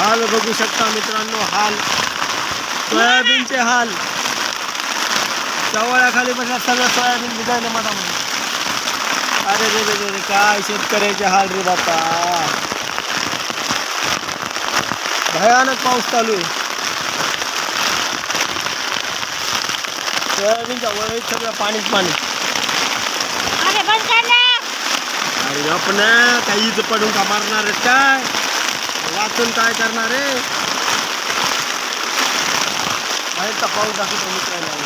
हाल बघू शकता मित्रांनो हाल. सोयाबीनचे हाल. चवळ्याखाली बसला सगळं सोयाबीन भिजायला मधामध्ये अरे रे रे रे रे काय शेतकऱ्याचे हाल रे बापा भयानक पाऊस चालू आहे. सोयाबीनच्या वळीत सगळं पाणीच पाणी. अरे आपण काहीच पडून का मारणार काय? वाचून काय करणार आहे? बाहेरचा पाऊस दाखवतो मित्रांनो.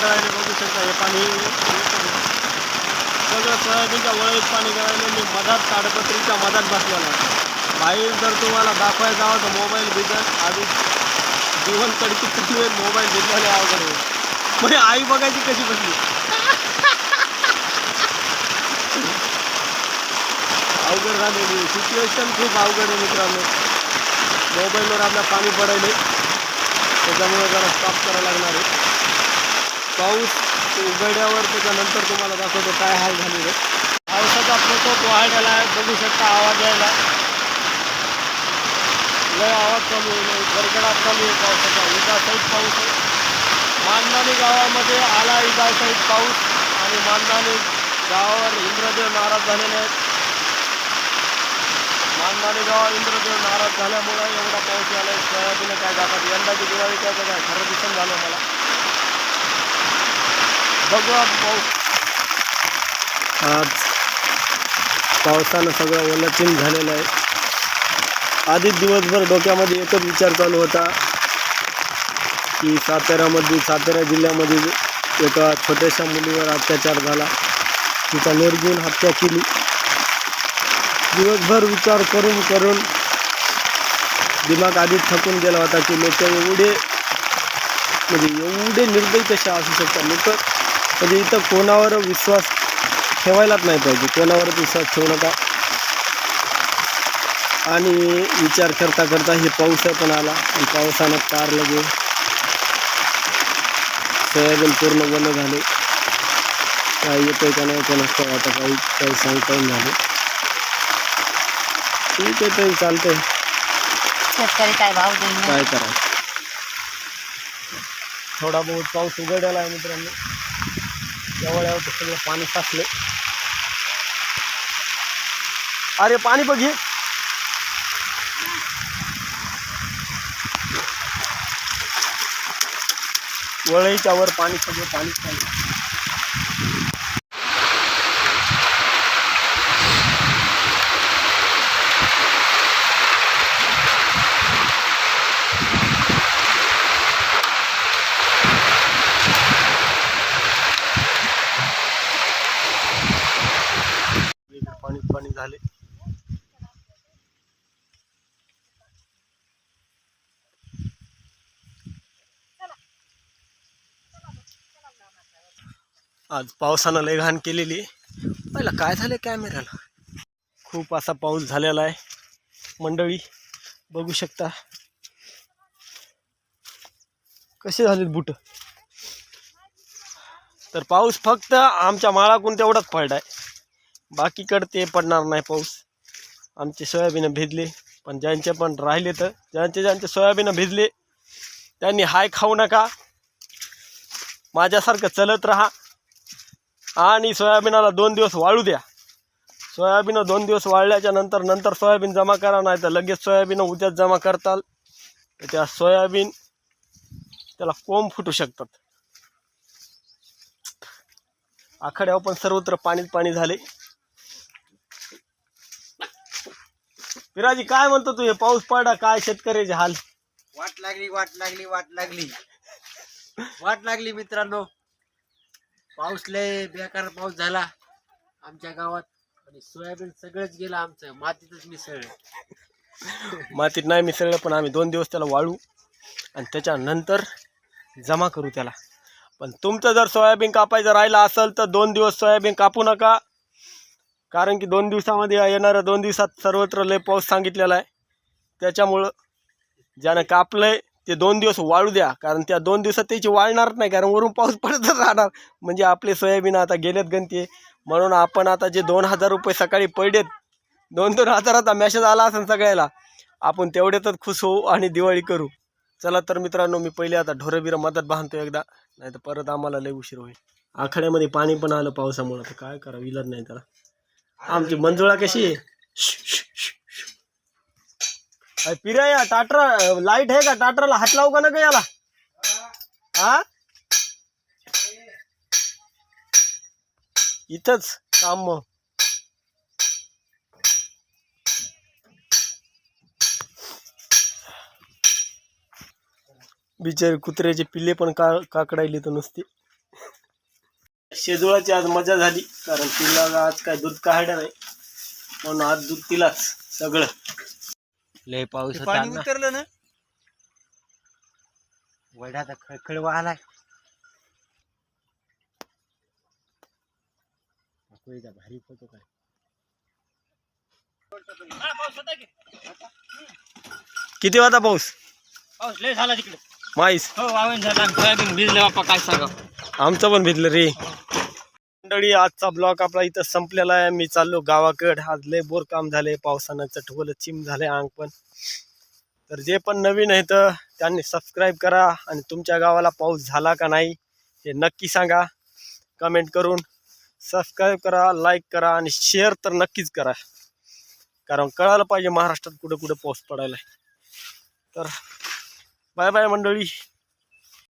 काय रे बघू शकता हे पाणी. सगळं सोयाबीनच्या वळीत पाणी करायला मी मधात ताडपत्रीच्या मधात बसलेला बाहेर जर तुम्हाला दाखवायला जावं तर मोबाईल भिजत आधी जीवन कडकीत मोबाईल भिजल्याने आवडले म्हणजे आई बघायची कशी बसली? अवघड झालेली सिच्युएशन खूप अवघड आहे मित्रांनो. मोबाईलवर आपल्या पाणी पडायले त्याच्यामुळे जरा स्टॉप करायला लागणार आहे. पाऊस उघड्यावर त्याच्यानंतर तुम्हाला दाखवतो काय हाल झालेले पावसाचा प्रकोप वाढलेला आहे. बघू शकता आवाज यायला. लय आवाज चालू आहे. गडगडाट चालू आहे पावसाचा. उदा साईड पाऊस आहे. मानदानी गावामध्ये आला इजा साईड पाऊस. आणि मानदानी गावावर इंद्रदेव नाराज झालेले आहेत. माननानी इंद्रदेव नाराज झाल्यामुळे एवढा पाऊस आला आहे सोयाबीन काय जातात यंदाची दिवाळी काय काय खरं दिसून झालं मला. बघू आज पाऊस. आज पावसानं सगळं ओलचिन झालेलं आहे. आधीच दिवसभर डोक्यामध्ये एकच विचार चालू होता की साताऱ्यामध्ये सातारा जिल्ह्यामध्ये एका छोट्याशा मुलीवर अत्याचार झाला. तिचा निर्गुण हत्या केली. दिवसभर विचार करून करून दिमाग आधीच थकून गेला होता की लोक एवढे म्हणजे एवढे निर्दयी कशा असू शकतात? लोक म्हणजे इथं कोणावर विश्वास ठेवायलाच नाही पाहिजे. कोणावरच विश्वास ठेवू नका. आणि विचार करता करता हे पाऊस पण आला. आणि पावसानं कार लगे. सोयाबीन पूर्ण बंद झाले. काय येतोय का नाही कोणास वाटत काही काही सांगता झाले ठीक आहे तरी चालतंय. शेतकरी काय भाव देईन काय करायचं थोडा बहुत पाऊस उघडलेला आहे मित्रांनो. एवढ्यावर तर सगळं पाणी साचले अरे पाणी बघी वळईच्या वर पाणी सगळं पाणीच पाणी इकडे पाणी पाणी झाले आज पावसानं लय घाण केलेली पहिला काय झालं कॅमेऱ्याला खूप असा पाऊस झालेला आहे. मंडळी बघू शकता. कसे झालेत बुट? तर पाऊस फक्त आमच्या माळाकून तेवढाच पडलाय. बाकीकडे ते पडणार नाही पाऊस. आमचे सोयाबीन भिजले पण ज्यांचे पण राहिले तर ज्यांचे ज्यांचे सोयाबीन भिजले त्यांनी हाय खाऊ नका. माझ्यासारखं चलत राहा. आणि सोयाबीनाला दोन दिवस वाळू द्या. सोयाबीन दोन दिवस वाळल्याच्या नंतर नंतर सोयाबीन जमा करा नाही तर लगेच सोयाबीन उद्याच जमा करताल. तर त्या सोयाबीन त्याला कोंब फुटू शकतात. आखाड्यावर पण सर्वत्र पाणीच पाणी झाले. विराजी काय म्हणतो तू हे? पाऊस पडा काय? शेतकऱ्याचे हाल? वाट लागली वाट लागली वाट लागली. वाट लागली मित्रांनो. पाऊस लय बेकार पाऊस झाला आमच्या गावात. आणि सोयाबीन सगळंच गेलं आमचं. मातीतच मिसळलं. मातीत नाही मिसळलं पण आम्ही दोन दिवस त्याला वाळू आणि त्याच्यानंतर जमा करू त्याला. पण तुमचं जर सोयाबीन कापायचं राहिलं असेल तर दोन दिवस सोयाबीन कापू नका. कारण की दोन दिवसामध्ये येणाऱ्या दोन दिवसात सर्वत्र लय पाऊस सांगितलेला आहे. त्याच्यामुळं ज्यानं कापलंय ते दोन दिवस वाळू द्या कारण त्या दोन दिवसात त्याची वाळणार नाही कारण वरून पाऊस पडतच राहणार. म्हणजे आपले सोयाबीन आता गेलेत गणते. म्हणून आपण आता जे दोन हजार रुपये सकाळी पडलेत दोन दोन हजाराचा मॅसेज आला असेल सगळ्याला. आपण तेवढ्यातच खुश होऊ आणि दिवाळी करू. चला तर मित्रांनो मी पहिले आता ढोरं मदत बांधतो एकदा नाही तर परत आम्हाला लय उशीर होईल. आखाड्यामध्ये पाणी पण आलं पावसामुळं तर काय करा इलाज नाही त्याला. आमची मंजुळा कशी आहे? अरे पिऱ्या टाटरा लाइट आहे का? टाटराला हात लावू का ना का याला? हा? इथंच काम मग. बिचारे कुत्र्याचे पिल्ले पण का काकडायले तर नुसते. शेजुळाची आज मजा झाली कारण तिला आज काय दूध काढलं नाही. म्हणून आज दूध तिलाच सगळं. लय पाऊस पाणी ना. उतरलं ना? वड्याचा खळखळ वाहलाय भारी फोटो काय. किती वाजता पाऊस? पाऊस लय झाला तिकडे. माईस हो वावन झाला सोयाबीन भिजले बाप्पा काय सांगा आमचं पण भिजलं रे. मंडळी आजचा ब्लॉग आपला इथं संपलेला आहे. मी चाललो गावाकड. आज लय बोर काम झाले पावसानं चटवलं चिम झाले अंग पण. तर जे पण नवीन आहेत त्यांनी सबस्क्राईब करा आणि तुमच्या गावाला पाऊस झाला का नाही हे नक्की सांगा. कमेंट करून सबस्क्राईब करा लाईक करा आणि शेअर तर नक्कीच करा. कारण कळायला पाहिजे महाराष्ट्रात कुठे कुठे पाऊस पडायला तर बाय बाय मंडळी.